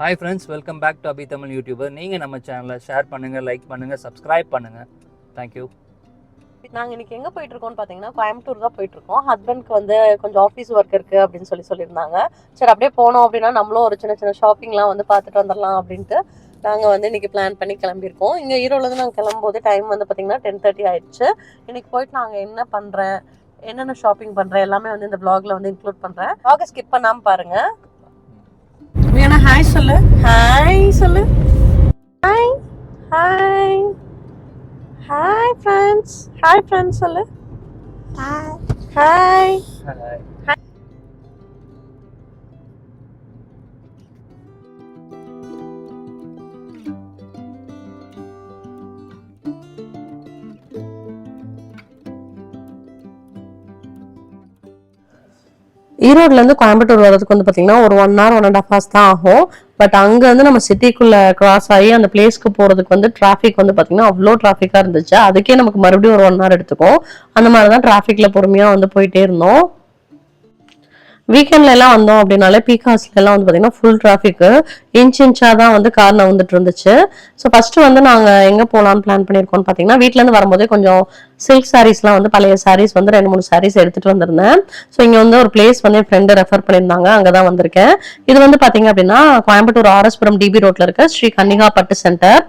Hi friends welcome back to Abi Tamil YouTuber நீங்கள் நம்ம சேனலை ஷேர் பண்ணுங்கள் லைக் பண்ணுங்கள் சப்ஸ்கிரைப் பண்ணுங்கள் தேங்க்யூ நாங்கள் இன்னைக்கு எங்கே போயிட்டு இருக்கோம்னு பார்த்தீங்கன்னா கோயம்புத்தூர் தான் போயிட்டு இருக்கோம் ஹஸ்பண்ட்க்கு வந்து கொஞ்சம் ஆஃபீஸ் ஒர்க் இருக்கு அப்படின்னு சொல்லி சொல்லியிருந்தாங்க. சரி அப்படியே போனோம் அப்படின்னா நம்மளும் ஒரு சின்ன சின்ன ஷாப்பிங்லாம் வந்து பார்த்துட்டு வந்துடலாம் அப்படின்ட்டு நாங்கள் வந்து இன்றைக்கி பிளான் பண்ணி கிளம்பியிருக்கோம். இங்கே ஈரோடுலேருந்து நாங்கள் கிளம்பும்போது டைம் வந்து பார்த்தீங்கன்னா டென் தேர்ட்டி ஆயிடுச்சு. இன்றைக்கி போயிட்டு நாங்கள் என்ன பண்ணுறேன் என்னென்ன ஷாப்பிங் பண்ணுறேன் எல்லாமே வந்து இந்த vlogல வந்து இன்க்ளூட் பண்ணுறேன் vlog ஸ்கிப் பண்ணாமல் பாருங்க. வேணா ஹாய் சொல்லு. ஹாய் சொல்லு. Hi hi hi friends hi friends சொல்லு. ஹாய் ஈரோட்லேருந்து கோயம்புத்தூர் வர்றதுக்கு வந்து பார்த்தீங்கன்னா ஒரு one hour one and half hours தான் ஆகும். பட் அங்கேருந்து நம்ம சிட்டிக்குள்ளே கிராஸ் ஆகி அந்த பிளேஸ்க்கு போகிறதுக்கு வந்து டிராஃபிக் வந்து பார்த்தீங்கன்னா அவ்வளோ டிராஃபிக்காக இருந்துச்சு. அதுக்கே நமக்கு மறுபடியும் ஒரு ஒன் ஹவர் எடுத்துக்கும். அந்த மாதிரி தான் டிராஃபிக்கில் பொறுமையாக வந்து போயிட்டே இருந்தோம். வீக்கெண்ட்லலாம் வந்தோம் அப்படின்னாலே பீக் வந்து பார்த்தீங்கன்னா ஃபுல் டிராஃபிக்கு இன்ச் இன்ச்சாக தான் வந்து கார் வந்துட்டு இருந்துச்சு. ஸோ ஃபஸ்ட்டு வந்து நாங்கள் எங்கே போகலான்னு பிளான் பண்ணியிருக்கோம்னு பார்த்தீங்கன்னா வீட்டிலேருந்து வரும்போதே கொஞ்சம் சில்க் சாரீஸ்லாம் வந்து பழைய சாரீஸ் வந்து ரெண்டு மூணு சாரீஸ் எடுத்துகிட்டு வந்திருந்தேன். ஸோ இங்கே வந்து ஒரு பிளேஸ் வந்து என் ஃப்ரெண்டு ரெஃபர் பண்ணியிருந்தாங்க. அங்கே தான் வந்திருக்கேன். இது வந்து பார்த்தீங்க அப்படின்னா கோயம்புத்தூர் ஆர்எஸ்புரம் டிபி ரோட்டில் இருக்க ஸ்ரீ கன்னிகா பட்டு சென்டர்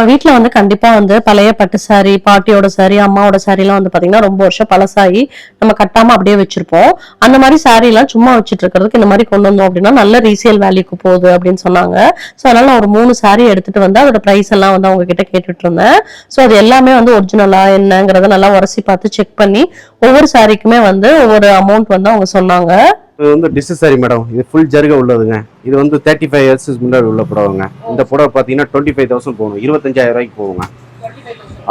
நம்ம வீட்டில் வந்து கண்டிப்பாக வந்து பழைய பட்டு சாரி பாட்டியோட சாரி அம்மாவோட சாரிலாம் வந்து பார்த்தீங்கன்னா ரொம்ப வருஷம் பழசாகி நம்ம கட்டாமல் அப்படியே வச்சிருப்போம். அந்த மாதிரி சாரிலாம் சும்மா வச்சுட்டு இருக்கிறதுக்கு இந்த மாதிரி கொண்டு வந்தோம் அப்படின்னா நல்ல ரீசேல் வேல்யூக்கு போகுது அப்படின்னு சொன்னாங்க. ஸோ அதனால நான் ஒரு மூணு சாரி எடுத்துட்டு வந்து அதோட ப்ரைஸ் எல்லாம் வந்து அவங்க கிட்ட கேட்டுட்டு இருந்தேன். ஸோ அது எல்லாமே வந்து ஒரிஜினலா என்னங்கிறத நல்லா உரசி பார்த்து செக் பண்ணி ஒவ்வொரு சாரிக்குமே வந்து ஒவ்வொரு அமௌண்ட் வந்து அவங்க சொன்னாங்க. இது வந்து டிஷ் சாரி மேடம் இது ஃபுல் ஜருக உள்ளதுங்க. இது வந்து தேர்ட்டி ஃபைவ் இயர்ஸ் முன்னாடி உள்ள புடவைங்க. இந்த புடவை பார்த்தீங்கன்னா டுவெண்ட்டி ஃபைவ் தௌசண்ட் போகும் இருபத்தஞ்சாயிரம் ரூபாய்க்கு போகுங்க.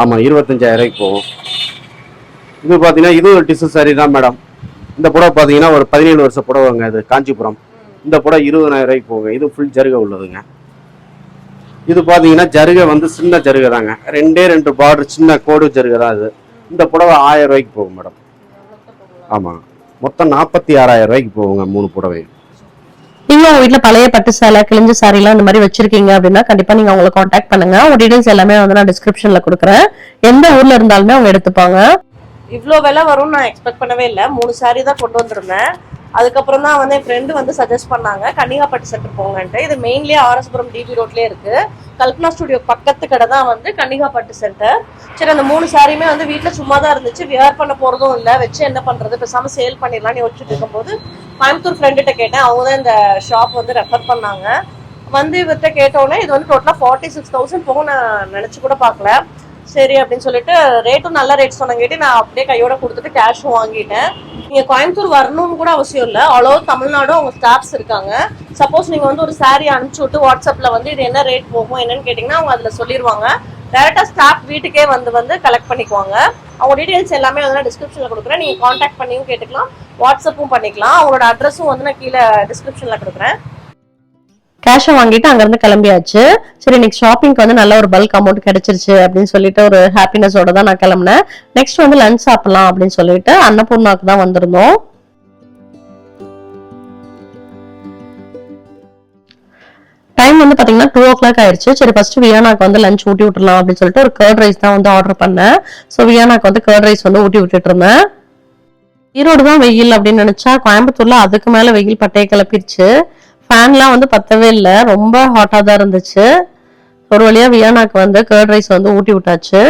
ஆமாம் இருபத்தஞ்சாயிரம் ரூபாய்க்கு போகும். இது பார்த்தீங்கன்னா இது ஒரு டிஷ் சாரி தான் மேடம் இந்த புடவை பார்த்தீங்கன்னா ஒரு பதினேழு வருஷம் புடவைங்க இது காஞ்சிபுரம். இந்த புடவை இருபதாயிரம் ரூபாய்க்கு போகுங்க. இது ஃபுல் ஜருக உள்ளதுங்க. இது பார்த்தீங்கன்னா ஜருகை வந்து சின்ன ஜருகை தாங்க. ரெண்டே ரெண்டு பார்டர் சின்ன கோடு ஜருகை தான் இது. இந்த புடவை ஆயிரம் ரூபாய்க்கு போகும் மேடம் ஆமாம் மொத்தம் நாற்பத்தி ஆறாயிரம் ரூபாய்க்கு போகுங்க மூணு புடவை நீங்க உங்க வீட்ல பழைய பட்டு சேலை கிழிஞ்ச சாரி எல்லாம் இந்த மாதிரி வச்சிருக்கீங்க அப்படின்னா கண்டிப்பா நீங்க அவங்களை காண்டாக்ட் பண்ணுங்க. உங்க டீடைல்ஸ் எல்லாமே வந்து நான் டிஸ்கிரிப்ஷன்ல கொடுக்குறேன். எந்த ஊர்ல இருந்தாலுமே அவங்க எடுத்துப்பாங்க. இவ்வளோ விலை வரும்னு நான் எக்ஸ்பெக்ட் பண்ணவே இல்லை. மூணு சாரி தான் கொண்டு வந்திருந்தேன். அதுக்கப்புறம் தான் வந்து என் ஃப்ரெண்டு வந்து சஜஸ்ட் பண்ணாங்க கன்னிகாப்பட்டு சென்டர் போங்கன்ட்டு. இது மெயின்லேயே ஆர்எஸ்புரம் டிடி ரோட்லேயே இருக்கு. கல்பனா ஸ்டுடியோ பக்கத்து கடை தான் வந்து கன்னிகாப்பட்டு சென்டர் சரி அந்த மூணு சாரியுமே வந்து வீட்டில் சும்மா தான் இருந்துச்சு வியர் பண்ண போகிறதும் இல்லை. வச்சு என்ன பண்ணுறது பேசாமல் சேல் பண்ணிடலாம்னு யோசிச்சுட்டு இருக்கும்போது கோயம்புத்தூர் ஃப்ரெண்டுகிட்ட கேட்டேன். அவங்க தான் இந்த ஷாப் வந்து ரெஃபர் பண்ணாங்க. வந்து இவர்கிட்ட கேட்டோன்னே இது வந்து டோட்டலாக ஃபார்ட்டி சிக்ஸ் தௌசண்ட் போகும் நான் நினச்சி கூட பார்க்கல. சரி அப்படின்னு சொல்லிட்டு ரேட்டும் நல்ல ரேட் சொன்னங்காட்டி நான் அப்படியே கையோட கொடுத்துட்டு கேஷும் வாங்கிட்டேன். நீங்கள் கோயம்புத்தூர் வரணும்னு கூட அவசியம் இல்லை. அவ்வளோ தமிழ்நாடும் அவங்க ஸ்டாஃப்ஸ் இருக்காங்க. சப்போஸ் நீங்கள் வந்து ஒரு saree அனுப்பிச்சு விட்டு வாட்ஸ்அப்பில் வந்து இது என்ன ரேட் போகும் என்னன்னு கேட்டிங்கன்னா அவங்க அதில் சொல்லிடுவாங்க டேரெக்டாக ஸ்டாஃப் வீட்டுக்கே வந்து வந்து கலெக்ட் பண்ணிக்குவாங்க. அவங்க டீடைல்ஸ் எல்லாமே வந்து நான் டிஸ்கிரிப்ஷனில் கொடுக்குறேன். நீங்கள் காண்டாக்ட் பண்ணியும் கேட்டுக்கலாம். வாட்ஸ்அப்பும் பண்ணிக்கலாம். அவங்களோட அட்ரஸும் வந்து நான் கீழே டிஸ்கிரிப்ஷனில் கொடுக்குறேன். கேஷை வாங்கிட்டு அங்கேருந்து கிளம்பியாச்சு. சரி இன்னைக்கு ஷாப்பிங்க்கு வந்து நல்ல ஒரு பல்க் அமௌண்ட் கிடைச்சிருச்சு அப்படின்னு சொல்லிட்டு ஒரு ஹாப்பினஸோட தான் நான் கிளம்புனேன். நெக்ஸ்ட் வந்து லஞ்ச் சாப்பிடலாம் அப்படின்னு சொல்லிட்டு அன்னபூர்ணாக்கு தான் வந்திருந்தோம். டைம் வந்து பார்த்தீங்கன்னா டூ ஓ கிளாக் ஆயிடுச்சு சரி ஃபர்ஸ்ட் வியானாக்கு வந்து லஞ்ச் ஊட்டி விட்டுலாம் அப்படின்னு சொல்லிட்டு ஒரு கர்ட் ரைஸ் தான் வந்து ஆர்டர் பண்ணேன். ஸோ வியானாக்கு வந்து கர்ட் ரைஸ் வந்து ஊட்டி விட்டுட்டு இருந்தேன். ஈரோடு தான் வெயில் அப்படின்னு நினச்சா கோயம்புத்தூரில் அதுக்கு மேலே வெயில் பட்டையை கிளப்பிடுச்சு ஃபேன்லாம் வந்து பத்தவே இல்லை. ரொம்ப ஹாட்டாக தான் இருந்துச்சு. ஒரு வழியாக வியானாக்கு வந்து கேர்ட் ரைஸ் வந்து ஊட்டி விட்டாச்சு.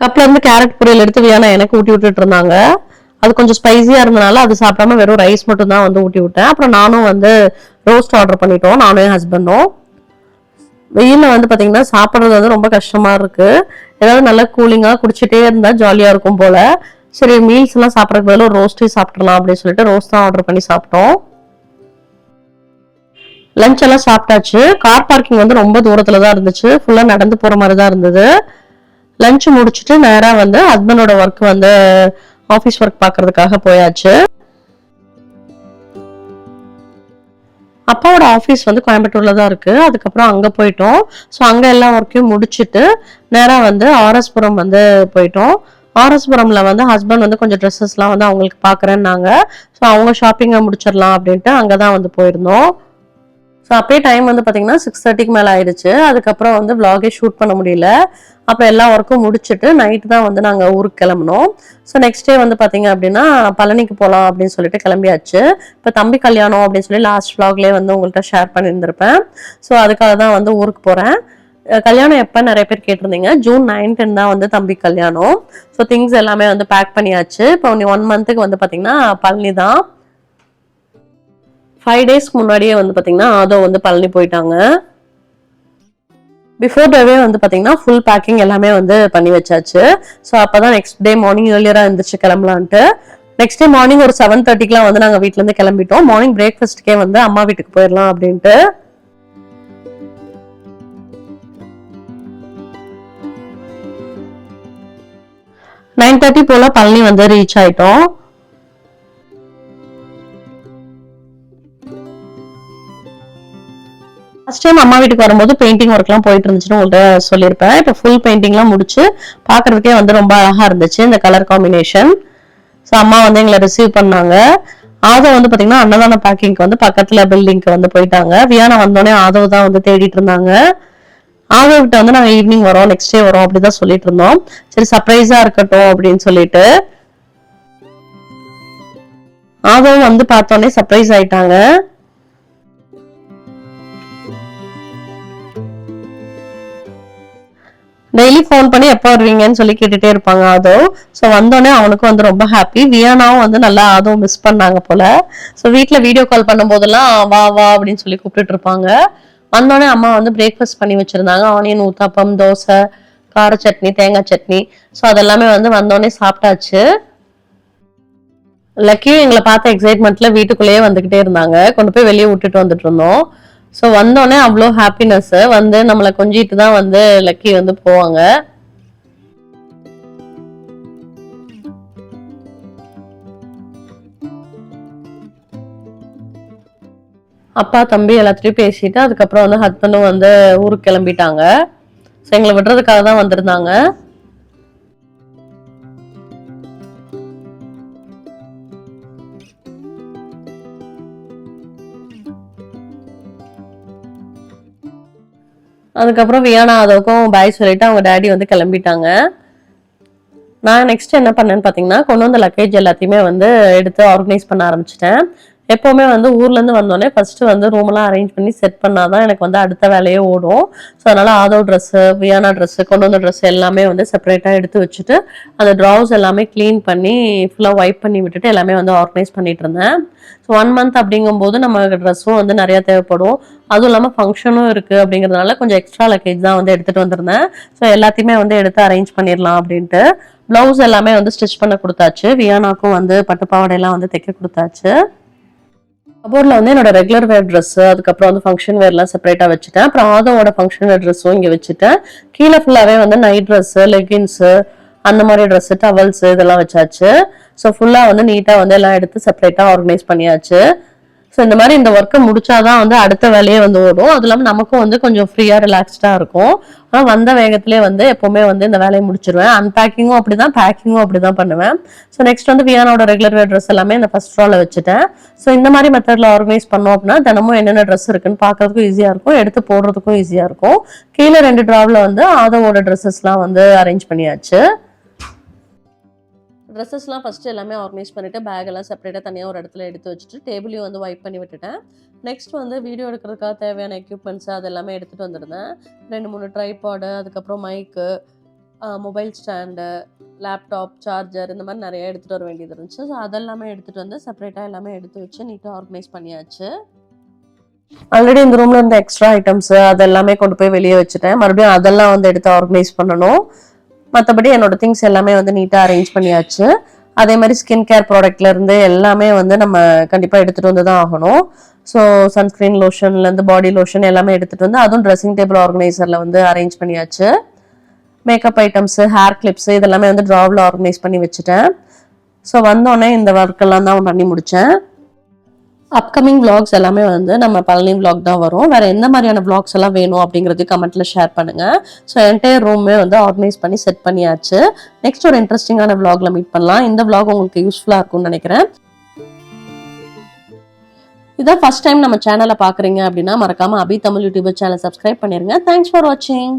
கப்பில் இருந்து கேரட் பொரியல் எடுத்து வியானா எனக்கு ஊட்டி விட்டுட்டு இருந்தாங்க. அது கொஞ்சம் ஸ்பைஸியாக இருந்தனால அது சாப்பிடாம வெறும் ரைஸ் மட்டும் தான் வந்து ஊட்டி விட்டேன். அப்புறம் நானும் வந்து ரோஸ்ட் ஆர்டர் பண்ணிட்டோம். நானும் என் ஹஸ்பண்டும் வெயிலில் வந்து பார்த்தீங்கன்னா சாப்பிட்றது வந்து ரொம்ப கஷ்டமாக இருக்குது ஏதாவது நல்லா கூலிங்காக குடிச்சிட்டே இருந்தால் ஜாலியாக இருக்கும் போல். சரி மீல்ஸ்லாம் சாப்பிட்றதுக்கு பதிலா ஒரு ரோஸ்டே சாப்பிட்றலாம் அப்படின்னு சொல்லிட்டு ரோஸ்ட் தான் ஆர்டர் பண்ணி சாப்பிட்டோம். லஞ்ச் எல்லாம் சாப்பிட்டாச்சு. கார் பார்க்கிங் வந்து ரொம்ப தூரத்துல தான் இருந்துச்சு ஃபுல்லாக நடந்து போற மாதிரி தான் இருந்தது. லஞ்ச் முடிச்சுட்டு நேராக வந்து ஹஸ்பண்டோட ஒர்க் வந்து ஆஃபீஸ் ஒர்க் பார்க்கறதுக்காக போயாச்சு. அப்பாவோட ஆஃபீஸ் வந்து கோயம்புத்தூர்ல தான் இருக்கு. அதுக்கப்புறம் அங்கே போயிட்டோம். ஸோ அங்கே எல்லா ஒர்க்கையும் முடிச்சுட்டு நேராக வந்து ஆர்எஸ்புரம் வந்து போயிட்டோம். ஆர்எஸ்புரம்ல வந்து ஹஸ்பண்ட் வந்து கொஞ்சம் ட்ரெஸ்ஸஸ்லாம் வந்து அவங்களுக்கு பார்க்குறேன்னாங்க ஸோ அவங்க ஷாப்பிங்கை முடிச்சிடலாம் அப்படின்ட்டு அங்கே தான் வந்து போயிருந்தோம். ஸோ அப்படியே டைம் வந்து பார்த்தீங்கன்னா சிக்ஸ் தேர்ட்டிக்கு மேலே ஆயிடுச்சு. அதுக்கப்புறம் வந்து vlog-ஏ ஷூட் பண்ண முடியல. அப்புறம் எல்லா ஒர்க்கும் முடிச்சுட்டு நைட்டு தான் வந்து நாங்கள் ஊருக்கு கிளம்புனோம். ஸோ நெக்ஸ்ட் டே வந்து பார்த்தீங்க அப்படின்னா பழனிக்கு போகலாம் அப்படின்னு சொல்லிட்டு கிளம்பியாச்சு. இப்போ தம்பி கல்யாணம் அப்படின்னு சொல்லி லாஸ்ட் vlog-லயே வந்து உங்கள்கிட்ட ஷேர் பண்ணியிருந்திருப்பேன். ஸோ அதுக்காக தான் வந்து ஊருக்கு போகிறேன் கல்யாணம் எப்போ நிறைய பேர் கேட்டிருந்தீங்க? ஜூன் நைன்டீன் தான் வந்து தம்பி கல்யாணம். ஸோ திங்ஸ் எல்லாமே வந்து பேக் பண்ணியாச்சு. இப்போ ஒன் மந்த்துக்கு வந்து பார்த்தீங்கன்னா பழனி தான் ஃபைவ் டேஸ்க்கு முன்னாடியே வந்து பார்த்தீங்கன்னா ஆதோ வந்து பழனி போயிட்டாங்க. பிஃபோர் டேவே வந்து பார்த்தீங்கன்னா ஃபுல் பேக்கிங் எல்லாமே வந்து பண்ணி வச்சாச்சு. ஸோ அப்போ தான் நெக்ஸ்ட் டே மார்னிங் ஏர்லியராக இருந்துச்சு கிளம்பலான்ட்டு. நெக்ஸ்ட் டே மார்னிங் ஒரு செவன் தேர்ட்டிக்குலாம் வந்து நாங்கள் வீட்டிலேருந்து கிளம்பிட்டோம். மார்னிங் பிரேக்ஃபாஸ்ட்டுக்கே வந்து அம்மா வீட்டுக்கு போயிடலாம் அப்படின்ட்டு. நைன் தேர்ட்டி போல பழனி வந்து ரீச் ஆயிட்டோம். ஃபர்ஸ்ட் டைம் அம்மா வீட்டுக்கு வரும்போது பெயிண்டிங் ஒர்க்லாம் போயிட்டு இருந்துச்சுன்னு உங்கள்கிட்ட சொல்லியிருப்பேன். இப்போ ஃபுல் பெயிண்டிங்லாம் முடிச்சு பார்க்கறதுக்கே வந்து ரொம்ப அழகாக இருந்துச்சு இந்த கலர் காம்பினேஷன் ஸோ அம்மா வந்து எங்களை ரிசீவ் பண்ணாங்க. ஆதவ் வந்து பார்த்தீங்கன்னா அன்னதான பேக்கிங்க்கு வந்து பக்கத்தில் பில்டிங்க்கு வந்து போயிட்டாங்க. வியானா வந்தோடனே ஆதவ் தான் வந்து தேடிட்டு இருந்தாங்க. ஆதவ் கிட்ட வந்து நாங்கள் ஈவினிங் வரோம் நெக்ஸ்ட் டே வரோம் அப்படி தான் சொல்லிட்டு இருந்தோம். சரி சர்ப்ரைஸாக இருக்கட்டும் அப்படின்னு சொல்லிட்டு. ஆதவ் வந்து பார்த்தோன்னே சர்ப்ரைஸ் ஆயிட்டாங்க. டெய்லி ஃபோன் பண்ணி எப்போ வருவீங்கன்னு சொல்லி கேட்டுட்டே இருப்பாங்க அதோ ஸோ வந்தோடனே அவனுக்கும் வந்து ரொம்ப ஹாப்பி வியானாவும் வந்து நல்லா அதுவும் மிஸ் பண்ணாங்க போல. ஸோ வீட்டில் வீடியோ கால் பண்ணும்போதெல்லாம் வா வா அப்படின்னு சொல்லி கூப்பிட்டுட்டு இருப்பாங்க. வந்தோடனே அம்மா வந்து பிரேக்ஃபாஸ்ட் பண்ணி வச்சிருந்தாங்க. ஆனியன் ஊத்தாப்பம் தோசை கார சட்னி தேங்காய் சட்னி. ஸோ அதெல்லாமே வந்து வந்தோடனே சாப்பிட்டாச்சு. லக்கியும் எங்களை பார்த்த எக்ஸைட்மெண்ட்ல வீட்டுக்குள்ளேயே வந்துகிட்டே இருந்தாங்க. கொண்டு போய் வெளியே விட்டுட்டு வந்துட்டு இருந்தோம். ஸோ வந்தோடனே அவ்வளோ ஹாப்பினஸ் வந்து நம்மளை கொஞ்சிட்டு தான் வந்து லக்கி வந்து போவாங்க. அப்பா தம்பி எல்லாத்தையும் பேசிட்டு அதுக்கப்புறம் வந்து ஹஸ்பண்டும் வந்து ஊருக்கு கிளம்பிட்டாங்க. ஸோ எங்களை விடுறதுக்காக தான் வந்திருந்தாங்க. அதுக்கப்புறம் வியானா அதோக்கும் பாய் சொல்லிட்டு அவங்க டேடி வந்து கிளம்பிட்டாங்க. நான் நெக்ஸ்ட் என்ன பண்ணேன்னு பார்த்தீங்கன்னா கொண்டு வந்த லக்கேஜ் எல்லாத்தையுமே வந்து எடுத்து ஆர்கனைஸ் பண்ண ஆரம்பிச்சிட்டேன். எப்போவுமே வந்து ஊர்லேருந்து வந்தோடனே ஃபஸ்ட்டு வந்து ரூமெல்லாம் அரேஞ்ச் பண்ணி செட் பண்ணாதான் எனக்கு வந்து அடுத்த வேலையே ஓடும். ஸோ அதனால் ஆதோ ட்ரெஸ்ஸு வியானா ட்ரெஸ்ஸு கொண்டு வந்த ட்ரெஸ் எல்லாமே வந்து செப்பரேட்டாக எடுத்து வச்சுட்டு அந்த ட்ராவ்ஸ் எல்லாமே க்ளீன் பண்ணி ஃபுல்லாக ஒய்ப் பண்ணி விட்டுட்டு எல்லாமே வந்து ஆர்கனைஸ் பண்ணிட்டு இருந்தேன். ஸோ ஒன் மந்த் அப்படிங்கும்போது நம்ம ட்ரெஸ்ஸும் வந்து நிறையா தேவைப்படும். அதுவும் இல்லாமல் ஃபங்க்ஷனும் இருக்குது அப்படிங்கிறதுனால கொஞ்சம் எக்ஸ்ட்ரா லக்கேஜ் தான் வந்து எடுத்துகிட்டு வந்திருந்தேன். ஸோ எல்லாத்தையுமே வந்து எடுத்து அரேஞ்ச் பண்ணிடலாம் அப்படின்ட்டு. ப்ளவுஸ் எல்லாமே வந்து ஸ்டிச் பண்ண கொடுத்தாச்சு. வியானாக்கும் வந்து பட்டுப்பாவடையெல்லாம் வந்து தைக்க கொடுத்தாச்சு. கபோர்டில் வந்து என்னோட ரெகுலர் வேர் ட்ரெஸ்ஸு அதுக்கப்புறம் வந்து ஃபங்க்ஷன் வேர்லாம் செப்பரேட்டாக வச்சுட்டேன். அப்புறம் ஆதவோட ஃபங்க்ஷன் வேர் ட்ரெஸ்ஸும் இங்கே வச்சுட்டேன். கீழே ஃபுல்லாகவே வந்து நைட் ட்ரெஸ்ஸு லெகின்ஸு அந்த மாதிரி ட்ரெஸ்ஸு டவல்ஸு இதெல்லாம் வச்சாச்சு. ஸோ ஃபுல்லாக வந்து நீட்டாக வந்து எல்லாம் எடுத்து செப்பரேட்டாக ஆர்கனைஸ் பண்ணியாச்சு. ஸோ இந்த மாதிரி இந்த ஒர்க்கை முடிச்சாதான் வந்து அடுத்த வேலையே வந்து ஓடும். அது இல்லாமல் நமக்கும் வந்து கொஞ்சம் ஃப்ரீயாக ரிலாக்ஸ்டாக இருக்கும். ஆனால் வந்த வேகத்திலே வந்து எப்போவுமே வந்து இந்த வேலையை முடிச்சிருவேன். அன்பேக்கிங்கும் அப்படி தான் பேக்கிங்கும் அப்படி தான் பண்ணுவேன். ஸோ நெக்ஸ்ட் வந்து வியானோட ரெகுலர் வேர் ட்ரெஸ் எல்லாமே இந்த ஃபஸ்ட் ரோவில் வச்சுட்டேன். ஸோ இந்த மாதிரி மெத்தடில் ஆர்கனைஸ் பண்ணோம் அப்படின்னா தினமும் என்னென்ன ட்ரெஸ் இருக்குன்னு பார்க்கறதுக்கும் ஈஸியாக இருக்கும். எடுத்து போடுறதுக்கும் ஈஸியாக இருக்கும். கீழே ரெண்டு ட்ராவில் வந்து ஆதவோட ட்ரெஸ்ஸஸ்லாம் வந்து அரேஞ்ச் பண்ணியாச்சு. ட்ரெஸ்ஸஸ்லாம் ஃபஸ்ட்டு எல்லாமே ஆர்கனைஸ் பண்ணிவிட்டு பேக்கெல்லாம் செப்பரேட்டாக தனியாக ஒரு இடத்துல எடுத்து வச்சுட்டு டேபிளையும் வந்து வைப் பண்ணி விட்டுட்டேன். நெக்ஸ்ட் வந்து வீடியோ எடுக்கிறதுக்காக தேவையான எக்யூப்மெண்ட்ஸ் அது எல்லாமே எடுத்துகிட்டு வந்திருந்தேன். ரெண்டு மூணு ட்ரைபாடு அதுக்கப்புறம் mic mobile stand laptop charger இந்த மாதிரி நிறைய எடுத்துகிட்டு வர வேண்டியது இருந்துச்சு. ஸோ அதெல்லாமே எடுத்துகிட்டு வந்து செப்பரேட்டாக எல்லாமே எடுத்து வச்சு நீட்டாக ஆர்கனைஸ் பண்ணியாச்சு. ஆல்ரெடி இந்த ரூம்ல இருந்த எக்ஸ்ட்ரா ஐட்டம்ஸ் அதெல்லாமே கொண்டு போய் வெளியே வச்சுட்டேன். மறுபடியும் அதெல்லாம் வந்து எடுத்து ஆர்கனைஸ் பண்ணணும். மற்றபடி என்னோட திங்ஸ் எல்லாமே வந்து நீட்டாக அரேஞ்ச் பண்ணியாச்சு. அதே மாதிரி ஸ்கின் கேர் ப்ராடக்ட்லேருந்து எல்லாமே வந்து நம்ம கண்டிப்பாக எடுத்துகிட்டு வந்து தான் ஆகணும் ஸோ சன்ஸ்கிரீன் லோஷன்லேருந்து பாடி லோஷன் எல்லாமே எடுத்துகிட்டு வந்து அதுவும் ட்ரெஸ்ஸிங் டேபிள் ஆர்கனைசரில் வந்து அரேஞ்ச் பண்ணியாச்சு. மேக்கப் ஐட்டம்ஸு ஹேர் கிளிப்ஸு இதெல்லாமே வந்து ட்ராவில் ஆர்கனைஸ் பண்ணி வச்சுட்டேன். ஸோ வந்தோடனே இந்த ஒர்க்கெல்லாம் தான் பண்ணி முடித்தேன் அப்கமிங் விளாக்ஸ் எல்லாமே வந்து நம்ம பழனி விளாக் தான் வரும். வேற எந்த மாதிரியான விளாக்ஸ் எல்லாம் வேணும் அப்படிங்கிறது கமெண்ட்ல ஷேர் பண்ணுங்க. ஸோ என்டையர் ரூமே வந்து ஆர்கனைஸ் பண்ணி செட் பண்ணியாச்சு. நெக்ஸ்ட் ஒரு இன்ட்ரெஸ்டிங்கான vlogல மீட் பண்ணலாம். இந்த விளாக் உங்களுக்கு யூஸ்ஃபுல்லாக இருக்கும்னு நினைக்கிறேன். இதான் ஃபர்ஸ்ட் டைம் நம்ம சேனலை பார்க்குறீங்க அப்படின்னா மறக்காமல் Abi Tamil YouTuber channel subscribe பண்ணிடுங்க தேங்க்ஸ் ஃபார் வாட்சிங்